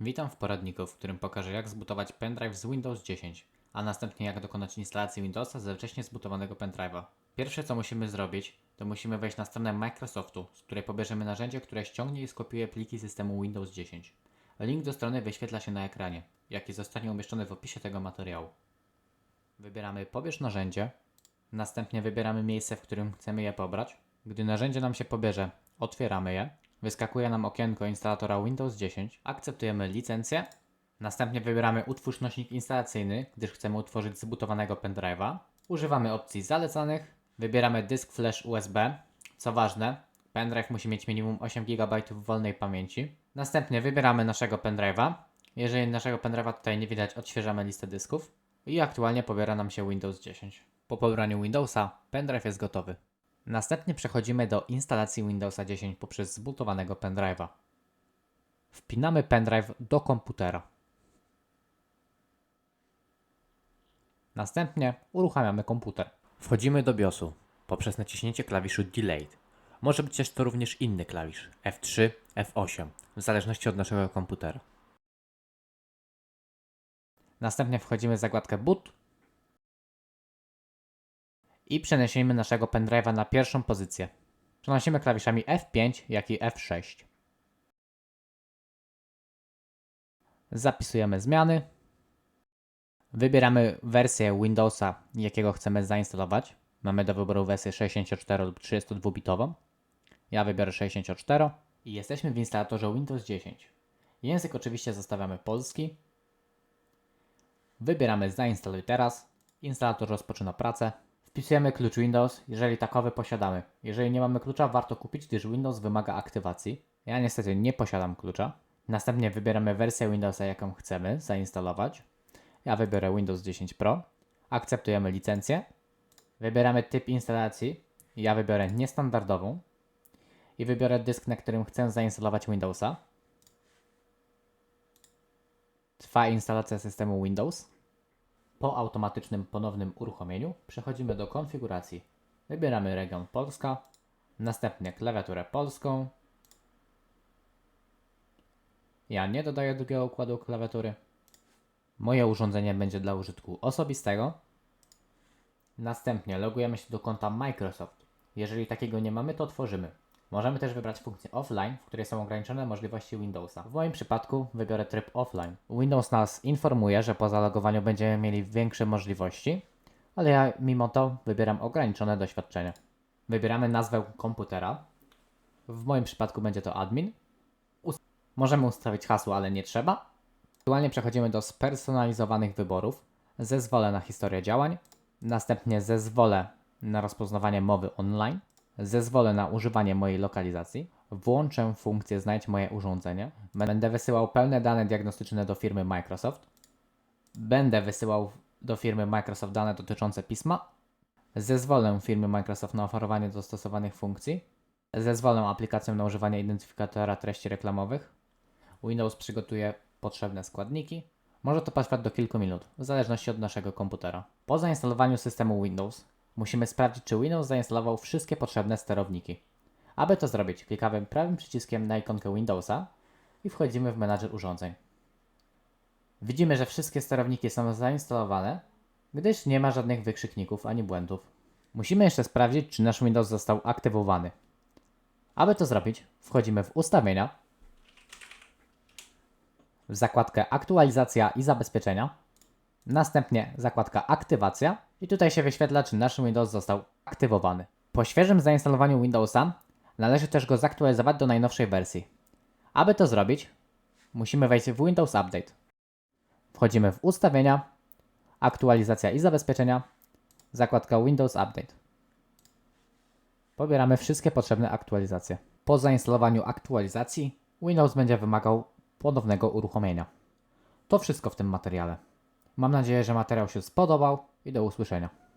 Witam w poradniku, w którym pokażę jak zbudować pendrive z Windows 10, a następnie jak dokonać instalacji Windowsa ze wcześniej zbudowanego pendrive'a. Pierwsze co musimy zrobić, to musimy wejść na stronę Microsoftu, z której pobierzemy narzędzie, które ściągnie i skopiuje pliki systemu Windows 10. Link do strony wyświetla się na ekranie, jaki zostanie umieszczony w opisie tego materiału. Wybieramy pobierz narzędzie, następnie wybieramy miejsce, w którym chcemy je pobrać. Gdy narzędzie nam się pobierze, otwieramy je. Wyskakuje nam okienko instalatora Windows 10. Akceptujemy licencję. Następnie wybieramy utwórz nośnik instalacyjny, gdyż chcemy utworzyć zbudowanego pendrive'a. Używamy opcji zalecanych. Wybieramy dysk flash USB. Co ważne, pendrive musi mieć minimum 8 GB wolnej pamięci. Następnie wybieramy naszego pendrive'a. Jeżeli naszego pendrive'a tutaj nie widać, odświeżamy listę dysków. I aktualnie pobiera nam się Windows 10. Po pobraniu Windowsa, pendrive jest gotowy. Następnie przechodzimy do instalacji Windowsa 10 poprzez zbudowanego pendrive'a. Wpinamy pendrive do komputera. Następnie uruchamiamy komputer. Wchodzimy do BIOSu poprzez naciśnięcie klawiszu Delayed. Może być też to również inny klawisz F3, F8, w zależności od naszego komputera. Następnie wchodzimy w zakładkę Boot i przeniesiemy naszego pendrive'a na pierwszą pozycję. Przenosimy klawiszami F5, jak i F6. Zapisujemy zmiany. Wybieramy wersję Windowsa, jakiego chcemy zainstalować. Mamy do wyboru wersję 64 lub 32-bitową. Ja wybiorę 64 i jesteśmy w instalatorze Windows 10. Język oczywiście zostawiamy polski. Wybieramy zainstaluj teraz. Instalator rozpoczyna pracę. Wpisujemy klucz Windows, jeżeli takowy posiadamy. Jeżeli nie mamy klucza, warto kupić, gdyż Windows wymaga aktywacji. Ja niestety nie posiadam klucza. Następnie wybieramy wersję Windowsa, jaką chcemy zainstalować. Ja wybiorę Windows 10 Pro. Akceptujemy licencję. Wybieramy typ instalacji. Ja wybiorę niestandardową. I wybiorę dysk, na którym chcę zainstalować Windowsa. Trwa instalacja systemu Windows. Po automatycznym ponownym uruchomieniu przechodzimy do konfiguracji. Wybieramy region Polska, następnie klawiaturę polską. Ja nie dodaję drugiego układu klawiatury. Moje urządzenie będzie dla użytku osobistego. Następnie logujemy się do konta Microsoft. Jeżeli takiego nie mamy, to tworzymy. Możemy też wybrać funkcję offline, w której są ograniczone możliwości Windowsa. W moim przypadku wybiorę tryb offline. Windows nas informuje, że po zalogowaniu będziemy mieli większe możliwości, ale ja mimo to wybieram ograniczone doświadczenie. Wybieramy nazwę komputera. W moim przypadku będzie to admin. Ust- Możemy ustawić hasło, ale nie trzeba. Aktualnie przechodzimy do spersonalizowanych wyborów. Zezwolę na historię działań. Następnie zezwolę na rozpoznawanie mowy online. Zezwolę na używanie mojej lokalizacji. Włączę funkcję Znajdź moje urządzenie. Będę wysyłał pełne dane diagnostyczne do firmy Microsoft. Będę wysyłał do firmy Microsoft dane dotyczące pisma. Zezwolę firmie Microsoft na oferowanie dostosowanych funkcji. Zezwolę aplikacjom na używanie identyfikatora treści reklamowych. Windows przygotuje potrzebne składniki. Może to potrwać do kilku minut, w zależności od naszego komputera. Po zainstalowaniu systemu Windows musimy sprawdzić, czy Windows zainstalował wszystkie potrzebne sterowniki. Aby to zrobić, klikamy prawym przyciskiem na ikonkę Windowsa i wchodzimy w menadżer urządzeń. Widzimy, że wszystkie sterowniki są zainstalowane, gdyż nie ma żadnych wykrzykników ani błędów. Musimy jeszcze sprawdzić, czy nasz Windows został aktywowany. Aby to zrobić, wchodzimy w ustawienia, w zakładkę aktualizacja i zabezpieczenia, następnie zakładka aktywacja i tutaj się wyświetla, czy nasz Windows został aktywowany. Po świeżym zainstalowaniu Windowsa należy też go zaktualizować do najnowszej wersji. Aby to zrobić, musimy wejść w Windows Update. Wchodzimy w ustawienia, aktualizacja i zabezpieczenia, zakładka Windows Update. Pobieramy wszystkie potrzebne aktualizacje. Po zainstalowaniu aktualizacji Windows będzie wymagał ponownego uruchomienia. To wszystko w tym materiale. Mam nadzieję, że materiał się spodobał i do usłyszenia.